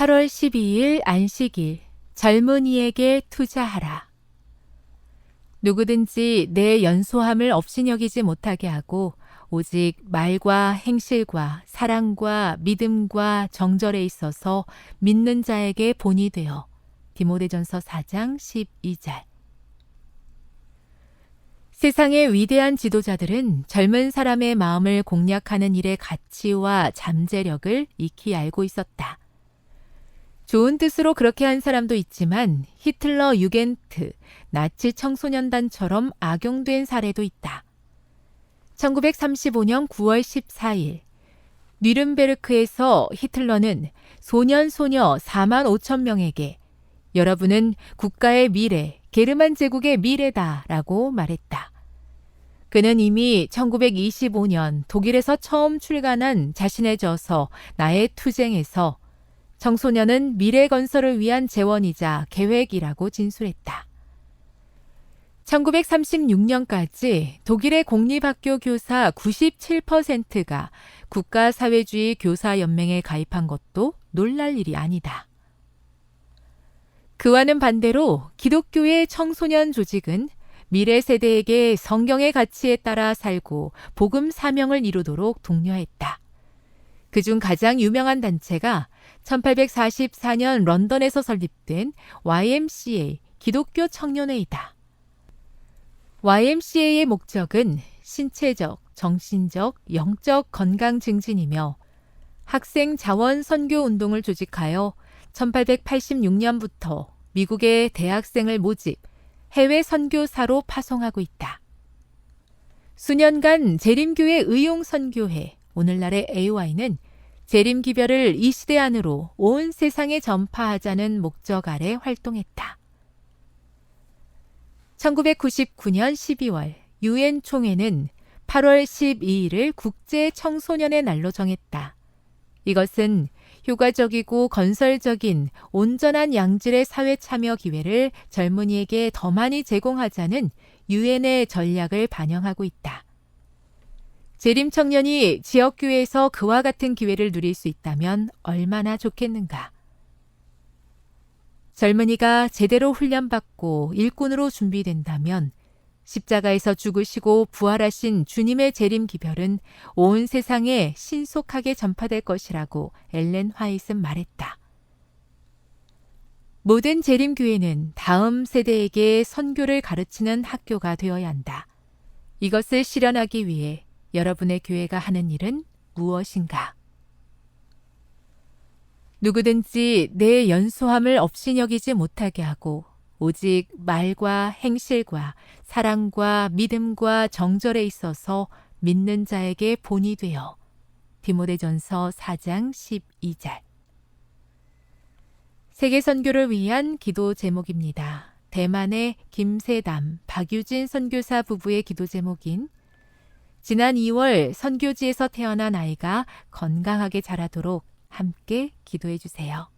8월 12일 안식일 젊은이에게 투자하라. 누구든지 내 연소함을 업신여기지 못하게 하고 오직 말과 행실과 사랑과 믿음과 정절에 있어서 믿는 자에게 본이 되어 디모데전서 4장 12절 세상의 위대한 지도자들은 젊은 사람의 마음을 공략하는 일의 가치와 잠재력을 익히 알고 있었다. 좋은 뜻으로 그렇게 한 사람도 있지만 히틀러 유겐트, 나치 청소년단처럼 악용된 사례도 있다. 1935년 9월 14일 뉘른베르크에서 히틀러는 소년 소녀 4만 5천 명에게 여러분은 국가의 미래, 게르만 제국의 미래다 라고 말했다. 그는 이미 1925년 독일에서 처음 출간한 자신의 저서 나의 투쟁에서 청소년은 미래 건설을 위한 재원이자 계획이라고 진술했다. 1936년까지 독일의 공립학교 교사 97%가 국가사회주의 교사연맹에 가입한 것도 놀랄 일이 아니다. 그와는 반대로 기독교의 청소년 조직은 미래 세대에게 성경의 가치에 따라 살고 복음 사명을 이루도록 독려했다. 그중 가장 유명한 단체가 1844년 런던에서 설립된 YMCA 기독교 청년회이다. YMCA의 목적은 신체적, 정신적, 영적 건강 증진이며 학생 자원 선교 운동을 조직하여 1886년부터 미국의 대학생을 모집, 해외 선교사로 파송하고 있다. 수년간 재림교회 의용 선교회, 오늘날의 AY는 재림 기별을 이 시대 안으로 온 세상에 전파하자는 목적 아래 활동했다. 1999년 12월 유엔 총회는 8월 12일을 국제 청소년의 날로 정했다. 이것은 효과적이고 건설적인 온전한 양질의 사회 참여 기회를 젊은이에게 더 많이 제공하자는 유엔의 전략을 반영하고 있다. 재림 청년이 지역교회에서 그와 같은 기회를 누릴 수 있다면 얼마나 좋겠는가. 젊은이가 제대로 훈련받고 일꾼으로 준비된다면 십자가에서 죽으시고 부활하신 주님의 재림 기별은 온 세상에 신속하게 전파될 것이라고 엘렌 화이트는 말했다. 모든 재림 교회는 다음 세대에게 선교를 가르치는 학교가 되어야 한다. 이것을 실현하기 위해 여러분의 교회가 하는 일은 무엇인가? 누구든지 내 연소함을 업신여기지 못하게 하고 오직 말과 행실과 사랑과 믿음과 정절에 있어서 믿는 자에게 본이 되어 디모데전서 4장 12절 세계 선교를 위한 기도 제목입니다. 대만의 김세담, 박유진 선교사 부부의 기도 제목인 지난 2월 선교지에서 태어난 아이가 건강하게 자라도록 함께 기도해 주세요.